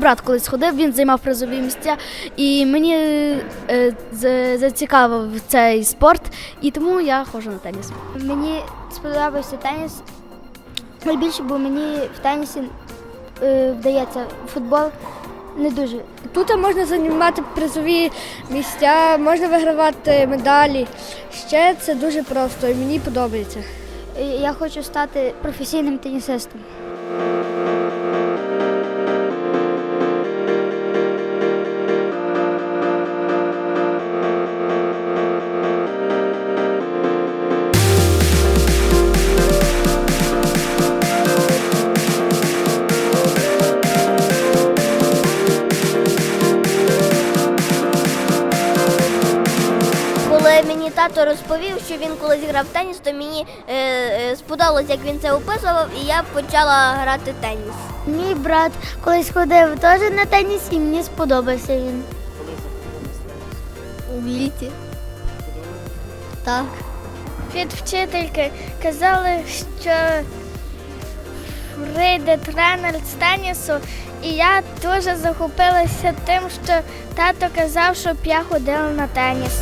брат колись ходив, він займав призові місця, і мені е, за- зацікавив цей спорт, і тому я ходжу на теніс. Мені сподобався теніс. Найбільше, бо мені в тенісі е, вдається футбол не дуже. Тут можна займати призові місця, можна вигравати медалі. Ще це дуже просто і мені подобається. Е, Я хочу стати професійним тенісистом. Розповів, що він колись грав теніс, то мені е, е, сподобалось, як він це описував, і я почала грати теніс. Мій брат колись ходив теж на теніс і мені сподобався він. У літі. Так. Від вчительки казали, що прийде тренер з тенісу, і я дуже захопилася тим, що тато казав, щоб я ходила на теніс.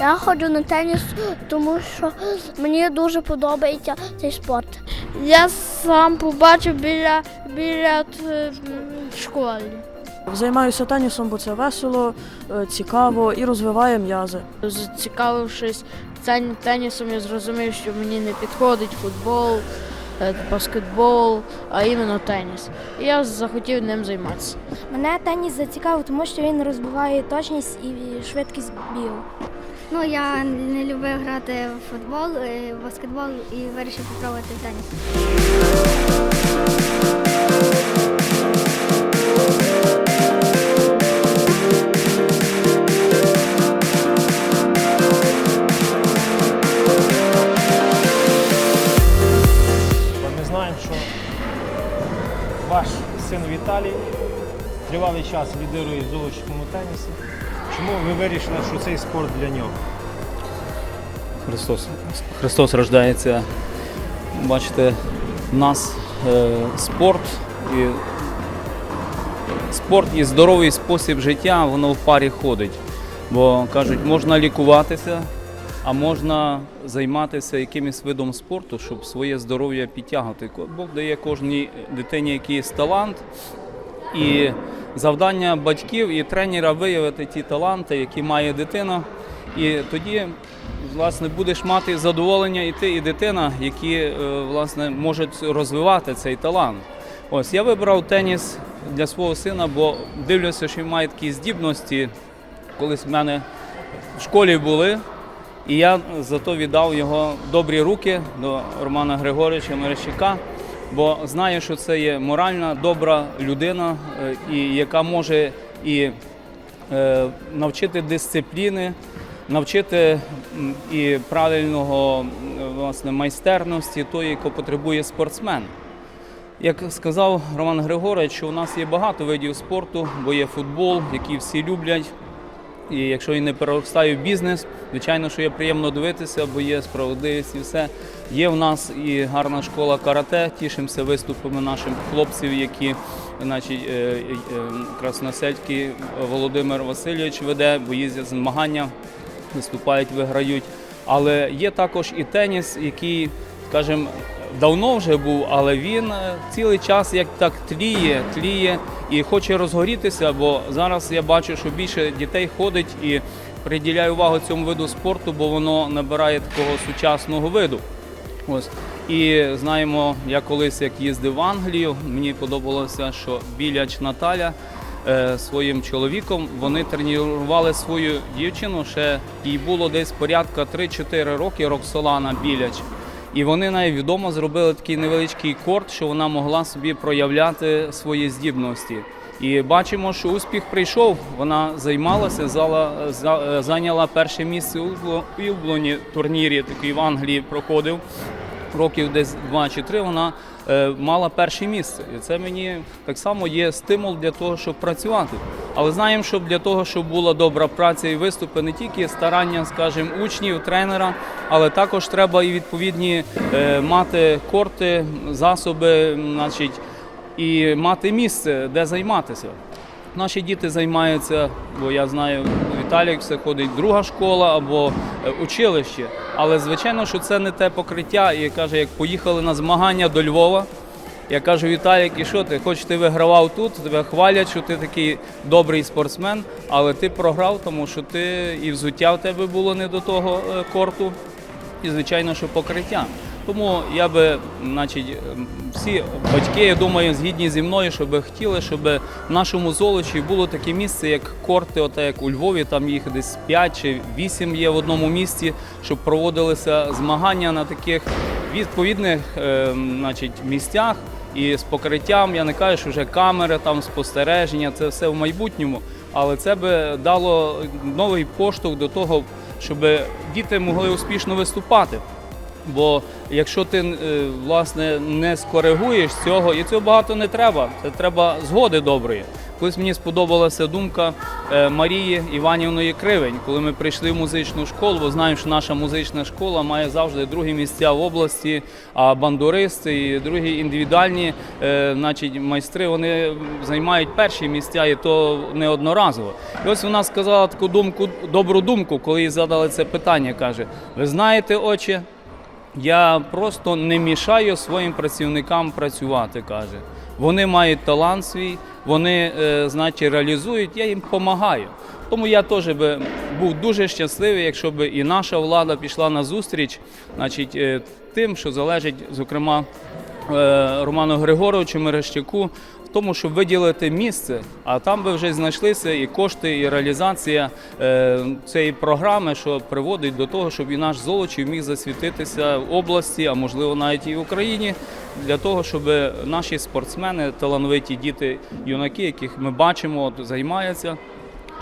Я ходжу на теніс, тому що мені дуже подобається цей спорт. Я сам побачив біля, біля е, школи. Займаюся тенісом, бо це весело, е, цікаво і розвиває м'язи. Зацікавившись тенісом, я зрозумів, що мені не підходить футбол, е, баскетбол, а іменно теніс. І я захотів ним займатися. Мене теніс зацікавив, тому що він розбиває точність і швидкість бігу. Ну, я не любив грати в футбол, е, в баскетбол і вирішив спробувати теніс. Ми знаємо, що ваш син Віталій тривалий час лідирує в золочівському тенісі. Чому ви вирішили, що цей спорт для нього? Христос, Христос рождається. Бачите, в нас е, спорт і спорт і здоровий спосіб життя, воно в парі ходить. Бо кажуть, можна лікуватися, а можна займатися якимось видом спорту, щоб своє здоров'я підтягувати. Бог дає кожній дитині якийсь талант. І завдання батьків і тренера виявити ті таланти, які має дитина. І тоді власне будеш мати задоволення і ти, і дитина, які е, власне можуть розвивати цей талант. Ось я вибрав теніс для свого сина, бо дивлюся, що він має такі здібності. Колись в мене в школі були, і я зато віддав його добрі руки до Романа Григоровича Мерещика, бо знаю, що це є моральна, добра людина, е, і яка може і е, навчити дисципліни, навчити і правильного власне майстерності тої, яку потребує спортсмен. Як сказав Роман Григорович, у нас є багато видів спорту, бо є футбол, який всі люблять. І якщо він не переростає в бізнес, звичайно, що є приємно дивитися, бо є справедливість і все. Є в нас і гарна школа карате. Тішимося виступами наших хлопців, які значить, е, е, красносельський Володимир Васильович веде, бо їздять змагання, виступають, виграють. Але є також і теніс, який, скажімо, давно вже був, але він е, цілий час як так тліє, тліє і хоче розгорітися, бо зараз я бачу, що більше дітей ходить і приділяє увагу цьому виду спорту, бо воно набирає такого сучасного виду. Ось. І знаємо, я колись як їздив в Англію, мені подобалося, що біляч Наталя е, своїм чоловіком вони тренували свою дівчину. Ще їй було десь порядка 3-4 роки Роксолана Біляч. І вони навіть вдома зробили такий невеличкий корт, що вона могла собі проявляти свої здібності. І бачимо, що успіх прийшов. Вона займалася, зала, за- зайняла перше місце у Ілбло- Ілблоні турнірі, такий в Англії проходив років десь два чи три. Вона мала перше місце. І це мені так само є стимул для того, щоб працювати. Але знаємо, що для того, щоб була добра праця і виступи, не тільки старання, скажімо, учнів, тренера, але також треба і відповідні е, мати корти, засоби, значить, і мати місце, де займатися. Наші діти займаються, бо я знаю, Віталік все ходить друга школа або е, училище. Але звичайно, що це не те покриття. І каже, як поїхали на змагання до Львова. Я кажу, Віталік, і що ти? Хоч ти вигравав тут, тебе хвалять, що ти такий добрий спортсмен, але ти програв, тому що ти і взуття в тебе було не до того е, корту, і звичайно, що покриття. Тому я би, значить, ем, всі батьки, я думаю, згідні зі мною, щоб хотіли, щоб в нашому золочі було таке місце, як корти, оте як у Львові, там їх десь 5 чи 8 є в одному місці, щоб проводилися змагання на таких відповідних ем, значить, місцях. І з покриттям я не кажу, що вже камери, там спостереження, це все в майбутньому. Але це би дало новий поштовх до того, щоб діти могли успішно виступати. Бо якщо ти е, власне не скоригуєш цього, і цього багато не треба, це треба згоди доброї. Колись мені сподобалася думка е, Марії Іванівної Кривень, коли ми прийшли в музичну школу, бо знаємо, що наша музична школа має завжди другі місця в області, а бандуристи і другі індивідуальні е, значить, майстри вони займають перші місця, і то неодноразово. І ось вона сказала таку думку, добру думку, коли їй задали це питання. каже: Ви знаєте, отче, я просто не мішаю своїм працівникам працювати, каже. Вони мають талант свій, вони, е, значить, реалізують, я їм допомагаю. Тому я теж би був дуже щасливий, якщо б і наша влада пішла на зустріч, значить, е, тим, що залежить, зокрема, Роману Григоровичу Мерещаку, в тому, щоб виділити місце, а там би вже знайшлися і кошти, і реалізація е, цієї програми, що приводить до того, щоб і наш Золочів міг засвітитися в області, а можливо навіть і в Україні, для того, щоб наші спортсмени, талановиті діти, юнаки, яких ми бачимо, от, займаються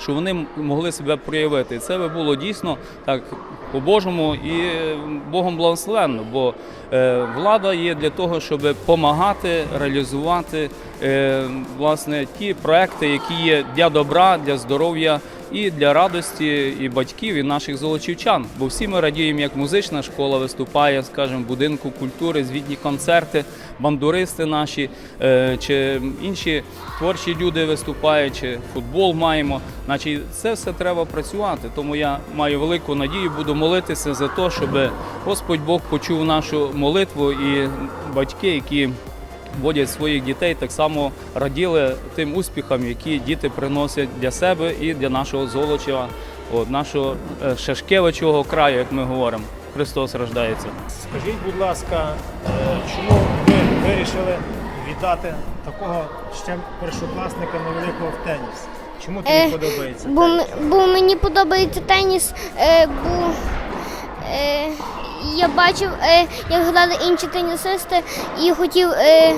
що вони могли себе проявити. Це би було дійсно так по-божому і е, Богом благословенно, бо е, влада є для того, щоб допомагати реалізувати е, власне ті проекти, які є для добра, для здоров'я. І для радості і батьків, і наших золочівчан. Бо всі ми радіємо, як музична школа виступає, скажімо, в будинку культури, звітні концерти, бандуристи наші е, чи інші творчі люди виступають, чи футбол маємо. Значить, це все треба працювати. Тому я маю велику надію, буду молитися за те, щоб Господь Бог почув нашу молитву і батьки, які водять своїх дітей, так само раділи тим успіхам, які діти приносять для себе і для нашого Золочева, от, нашого е, Шашкевичого краю, як ми говоримо. Христос рождається. Скажіть, будь ласка, е, чому ви вирішили віддати такого ще першокласника невеликого в теніс? Чому тобі Е, подобається? Бо, теніс? бо мені подобається теніс, е, бо е, я бачив, е, як грали інші тенісисти і хотів е,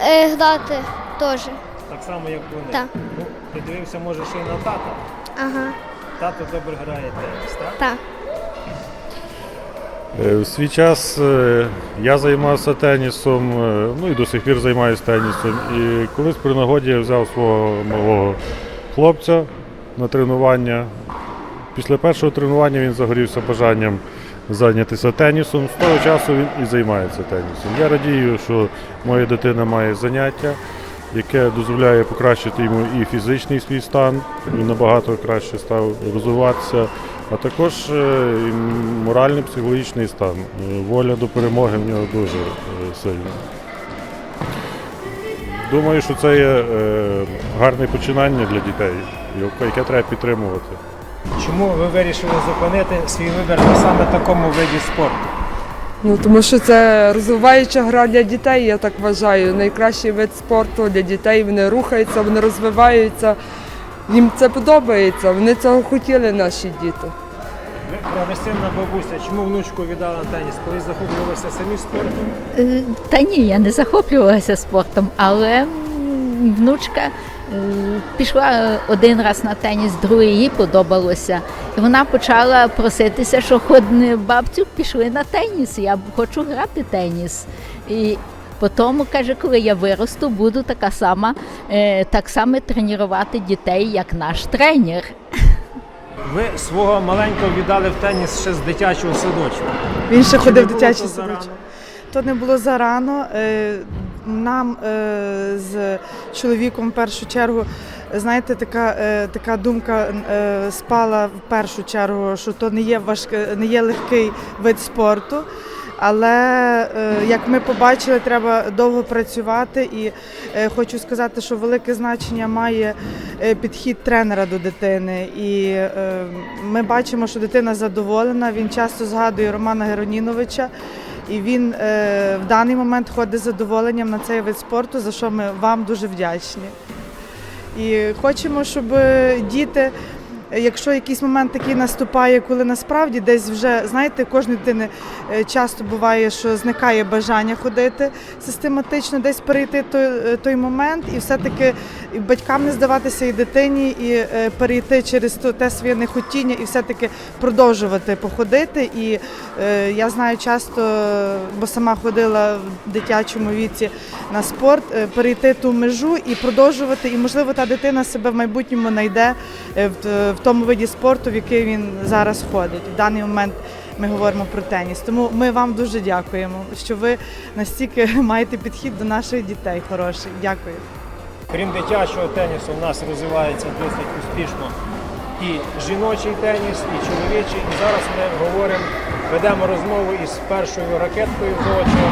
е, грати теж. Так само, як вони. Так. Ну, ти дивився, може, ще й на тата. Ага, Тато добре грає теніс, так? так. В свій час я займався тенісом, ну і до сих пір займаюся тенісом. І колись при нагоді я взяв свого малого хлопця на тренування. Після першого тренування він загорівся бажанням зайнятися тенісом. З того часу він і займається тенісом. Я радію, що моя дитина має заняття, яке дозволяє покращити йому і фізичний свій стан, він набагато краще став розвиватися, а також е, моральний, психологічний стан. Е, Воля до перемоги в нього дуже е, сильна. Думаю, що це є гарне починання для дітей, яке треба підтримувати. Чому ви вирішили зупинити свій вибір на саме такому виді спорту? Ну, тому що це розвиваюча гра для дітей, я так вважаю. Найкращий вид спорту для дітей. Вони рухаються, вони розвиваються. Їм це подобається. Вони цього хотіли, наші діти. Ви прогресивна бабуся, чому внучку віддала на теніс? Коли захоплювалися самі спортом? Е, Та ні, я не захоплювалася спортом, але внучка пішла один раз на теніс, другий їй подобалося. І вона почала проситися, що ходни бабцю пішли на теніс. Я хочу грати теніс. І Потім каже, коли я виросту, буду така сама, е, так само тренувати дітей, як наш тренер. Ви свого маленького віддали в теніс ще з дитячого садочку. Він ще Чи ходив в дитячий садочок. То не було зарано. Нам е, з чоловіком в першу чергу, знаєте, така, е, така думка е, спала в першу чергу, що то не є важке, не є легкий вид спорту. Але як ми побачили, треба довго працювати, і хочу сказати, що велике значення має підхід тренера до дитини. І ми бачимо, що дитина задоволена. Він часто згадує Романа Героніновича. І він е, в даний момент ходить з задоволенням на цей вид спорту, за що ми вам дуже вдячні. І хочемо, щоб діти, якщо якийсь момент такий наступає, коли насправді десь вже, знаєте, кожної дитини е, часто буває, що зникає бажання ходити систематично, десь перейти той, е, той момент, і все-таки і батькам не здаватися, і дитині, і е, перейти через то, те своє нехотіння, і все-таки продовжувати походити. І е, я знаю часто, е, бо сама ходила в дитячому віці на спорт, е, перейти ту межу і продовжувати. І можливо та дитина себе в майбутньому знайде е, в, в тому виді спорту, в який він зараз ходить. В даний момент ми говоримо про теніс. Тому ми вам дуже дякуємо, що ви настільки маєте підхід до наших дітей хороший. Дякую. Крім дитячого тенісу, в нас розвивається досить успішно і жіночий теніс, і чоловічий. І зараз ми говоримо, ведемо розмову із першою ракеткою золочого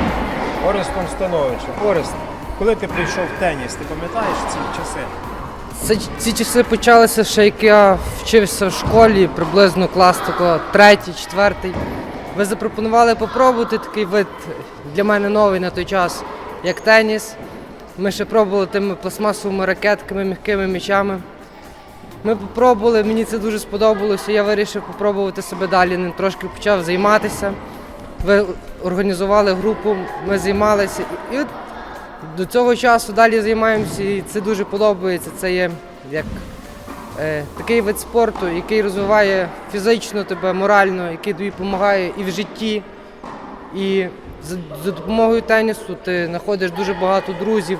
Орестом Становичем. Орест, коли ти прийшов в теніс, ти пам'ятаєш ці часи? Це, ці часи почалися ще як я вчився в школі, приблизно клас такого третій, четвертий. Ви запропонували попробувати такий вид для мене новий на той час, як теніс. Ми ще пробували тими пластмасовими ракетками, м'якими м'ячами. Ми попробували, мені це дуже сподобалося. Я вирішив попробувати себе далі. Ним трошки почав займатися. Ви організували групу, ми займалися. І от до цього часу далі займаємося, і це дуже подобається. Це є як е, такий вид спорту, який розвиває фізично тебе, морально, який тобі допомагає і в житті. І за, за допомогою тенісу ти знаходиш дуже багато друзів.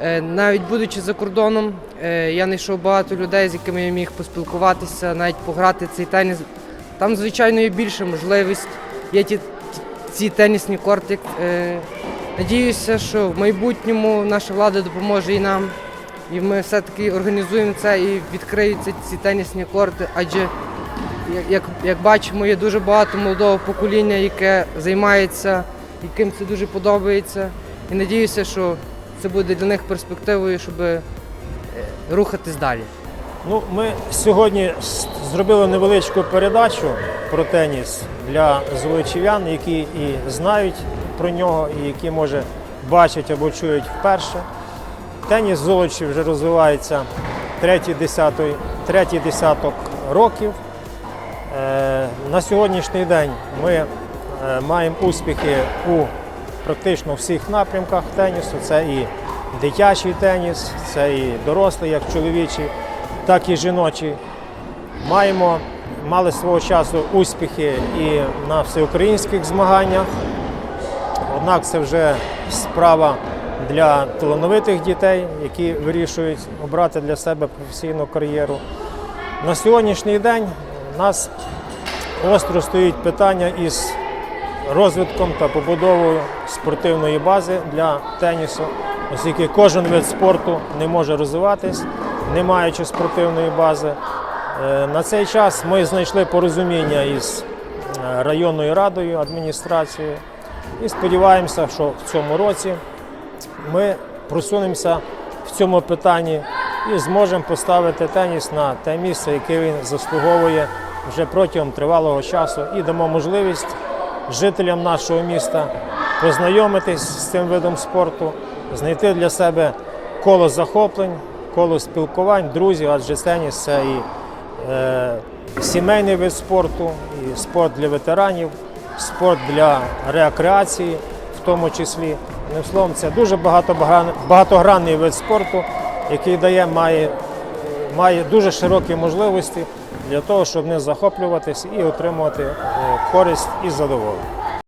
Е, навіть будучи за кордоном, е, я знайшов багато людей, з якими я міг поспілкуватися, навіть пограти цей теніс. Там, звичайно, є більша можливість. Є ті, ті- ці тенісні корти. Е, Надіюся, що в майбутньому наша влада допоможе і нам. І ми все-таки організуємо це і відкриються ці тенісні корти, адже як, як, бачимо, є дуже багато молодого покоління, яке займається, яким це дуже подобається. І надіюся, що це буде для них перспективою, щоб е, рухатись далі. Ну, ми сьогодні зробили невеличку передачу про теніс для золочів'ян, які і знають про нього, і які, може, бачать або чують вперше. Теніс Золочі вже розвивається третій, десятий, третій десяток років. Е, на сьогоднішній день ми е, маємо успіхи у практично всіх напрямках тенісу. Це і дитячий теніс, це і дорослий, як чоловічий, так і жіночий. Маємо, мали свого часу успіхи і на всеукраїнських змаганнях. Однак це вже справа для талановитих дітей, які вирішують обрати для себе професійну кар'єру. На сьогоднішній день у нас остро стоїть питання із розвитком та побудовою спортивної бази для тенісу, оскільки кожен вид спорту не може розвиватись, не маючи спортивної бази. Е, На цей час ми знайшли порозуміння із е, районною радою, адміністрацією і сподіваємося, що в цьому році ми просунемося в цьому питанні і зможемо поставити теніс на те місце, яке він заслуговує вже протягом тривалого часу, і дамо можливість жителям нашого міста познайомитись з цим видом спорту, знайти для себе коло захоплень, коло спілкувань, друзів, адже теніс це і е, сімейний вид спорту, і спорт для ветеранів, спорт для рекреації, в тому числі. Не словом, це дуже багатогранний вид спорту, який дає, має, має дуже широкі можливості для того, щоб не захоплюватись і отримувати е, користь і задоволення.